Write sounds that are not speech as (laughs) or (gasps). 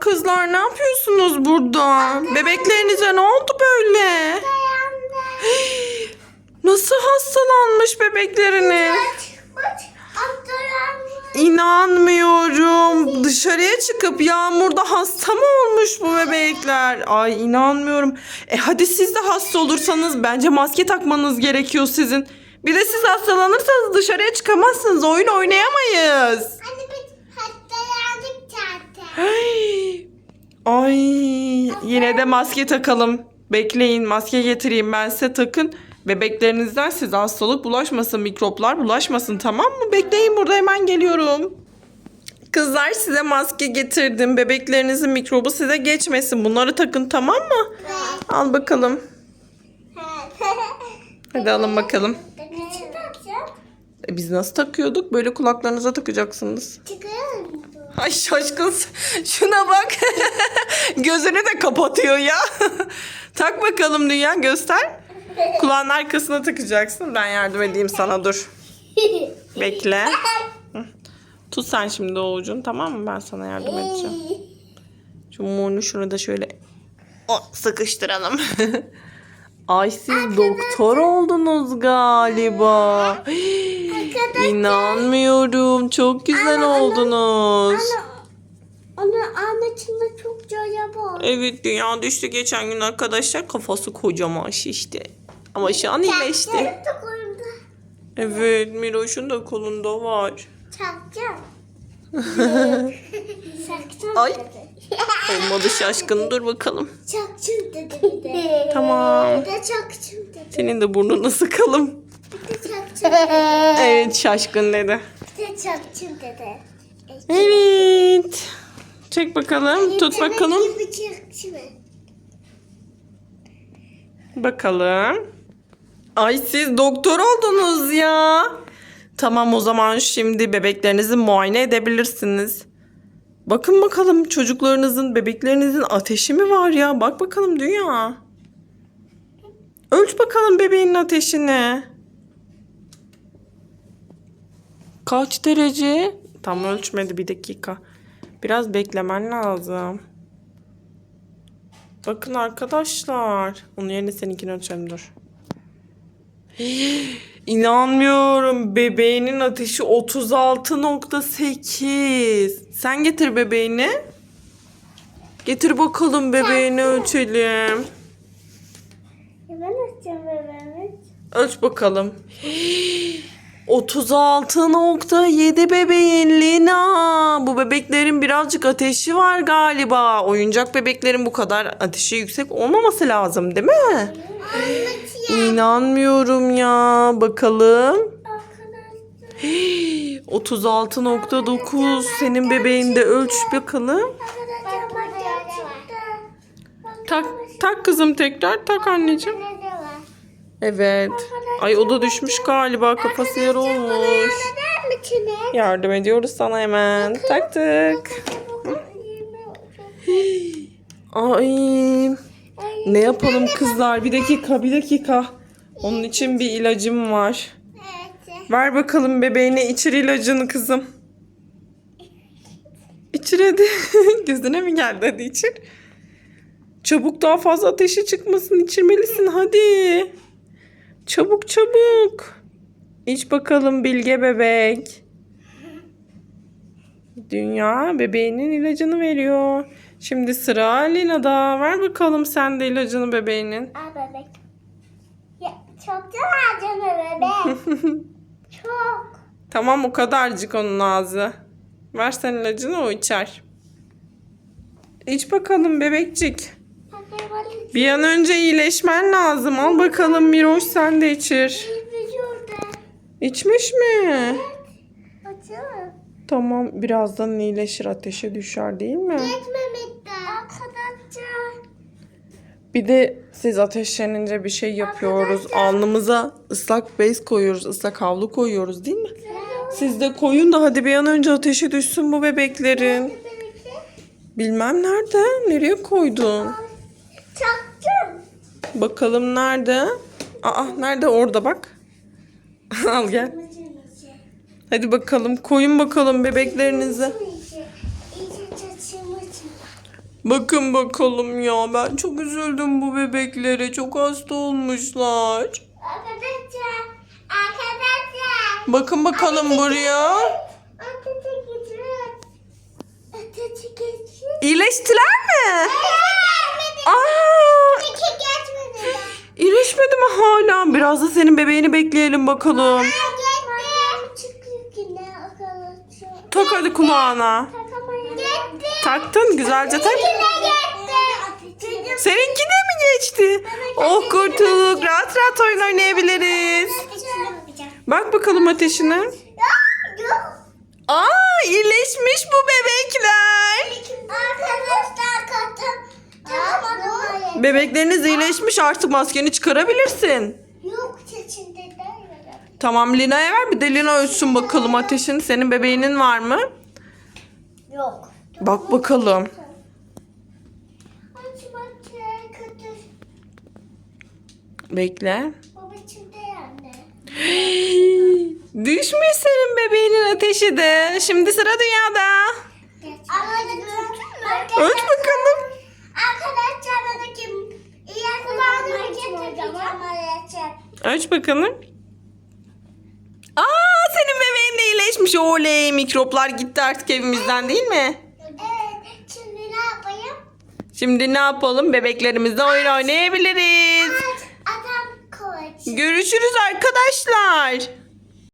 kızlar ne yapıyorsunuz burada? Bebeklerinize ne oldu böyle? (gasps) Nasıl hastalanmış bebekleriniz? İnanmıyorum. Dışarıya çıkıp yağmurda hasta mı olmuş bu bebekler? Ay inanmıyorum. E hadi siz de hasta olursanız bence maske takmanız gerekiyor sizin. Bir de siz hastalanırsanız dışarıya çıkamazsınız. Oyun oynayamayız. Ay, Ay yine de maske takalım. Bekleyin maske getireyim ben size takın. Bebeklerinizden size hastalık bulaşmasın, mikroplar bulaşmasın tamam mı? Bekleyin burada hemen geliyorum. Kızlar size maske getirdim. Bebeklerinizin mikrobu size geçmesin. Bunları takın tamam mı? Al bakalım. (laughs) Hadi alın bakalım. E, biz nasıl takıyorduk? Böyle kulaklarınıza takacaksınız. Ay şaşkın. Şuna bak. (laughs) Gözünü de kapatıyor ya. (laughs) tak bakalım Dünya göster. Kulağın arkasına takacaksın. Ben yardım edeyim sana dur. Bekle. Tut sen şimdi o tamam mı? Ben sana yardım edeceğim. Şu mumunu şunu da şöyle sıkıştıralım. (laughs) Ay siz doktor oldunuz galiba. İnanmıyorum. Çok güzel oldunuz. Onun anlatımda çok acaba. Evet dünya düştü geçen gün arkadaşlar kafası kocaman şişti. Ama şu an iyileşti. Evet Miroş'un da kolunda var. Çakacağım. (laughs) Ay. Olmadı şaşkın dur bakalım. Çakacağım dedi bir de. Tamam. Bir de çakacağım dedi. Senin de. Bir de çakacağım. (laughs) Evet şaşkın dedi. Çakacağım dedi. Evet. Çek bakalım. Tut bakalım. gibi. Bakalım. Ay siz doktor oldunuz ya. Tamam o zaman şimdi bebeklerinizi muayene edebilirsiniz. Bakın bakalım çocuklarınızın, bebeklerinizin ateşi mi var ya? Bak bakalım dünya. Ölç bakalım bebeğin ateşini. Kaç derece? Tam ölçmedi bir dakika. Biraz beklemen lazım. Bakın arkadaşlar. Onun yerine seninkini ölçelim dur. (gasps) İnanmıyorum. Bebeğinin ateşi 36.8. Sen getir bebeğini. Getir bakalım bebeğini ölçelim. Ben açacağım bebeğimi. Ölç bakalım. (gasps) (gasps) 36.7 bebeğin Lina. Bu bebeklerin birazcık ateşi var galiba. Oyuncak bebeklerin bu kadar ateşi yüksek olmaması lazım değil mi? İnanmıyorum ya. Bakalım. Arkadaşlar. 36.9 senin bebeğinde ölç bakalım. Tak tak kızım tekrar tak anneciğim. Evet. Ay o da düşmüş galiba kafası yer olmuş. Yardım ediyoruz sana hemen. Taktık. Ay ne yapalım kızlar? Bir dakika bir dakika. Onun için bir ilacım var. Ver bakalım bebeğine içir ilacını kızım. İçir hadi. (laughs) Gözüne mi geldi hadi içir. Çabuk daha fazla ateşi çıkmasın içirmelisin hadi. Çabuk çabuk. İç bakalım bilge bebek. Dünya bebeğinin ilacını veriyor. Şimdi sıra Lina'da. Ver bakalım sen de ilacını bebeğinin. Al bebek. Ya, çok güzel canım bebek. (laughs) çok. Tamam o kadarcık onun ağzı. Ver sen ilacını o içer. İç bakalım bebekcik. Bir an önce iyileşmen lazım. Al bakalım Miroş sen de içir. İçmiş mi? Tamam birazdan iyileşir ateşe düşer değil mi? Arkadaşlar. Bir de siz ateşlenince bir şey yapıyoruz. Alnımıza ıslak bez koyuyoruz. ıslak havlu koyuyoruz değil mi? Siz de koyun da hadi bir an önce ateşe düşsün bu bebeklerin. Bilmem nerede? Nereye koydun? Çaktım. Bakalım nerede? Aa nerede orada bak. (laughs) Al gel. Hadi bakalım koyun bakalım bebeklerinizi. Bakın bakalım ya ben çok üzüldüm bu bebeklere. Çok hasta olmuşlar. Arkadaşlar. Arkadaşlar. Bakın bakalım buraya. İyileştiler mi? Aa. Aa. İyileşmedi mi hala? Biraz da senin bebeğini bekleyelim bakalım. Tak hadi kulağına. Taktın güzelce tak. Seninki de mi geçti? Oh kurtulduk. Rahat rahat oyun oynayabiliriz. Bak bakalım ateşine. Aa iyileşmiş bu bebekler. Arkadaşlar Bebekleriniz iyileşmiş artık maskeni çıkarabilirsin. Yok değil. Tamam Lina'ya ver bir de Lina ölçsün bakalım ateşin. Senin bebeğinin var mı? Yok. Bak bakalım. Bekle. (gasps) Düşmüş senin bebeğinin ateşi de. Şimdi sıra dünyada. Ölç Ölç bakalım. Aa senin bebeğin de iyileşmiş. Oley mikroplar gitti artık evimizden değil mi? Evet. Şimdi ne yapayım? Şimdi ne yapalım? Bebeklerimizle oyun oynayabiliriz. Adam koç. Görüşürüz arkadaşlar.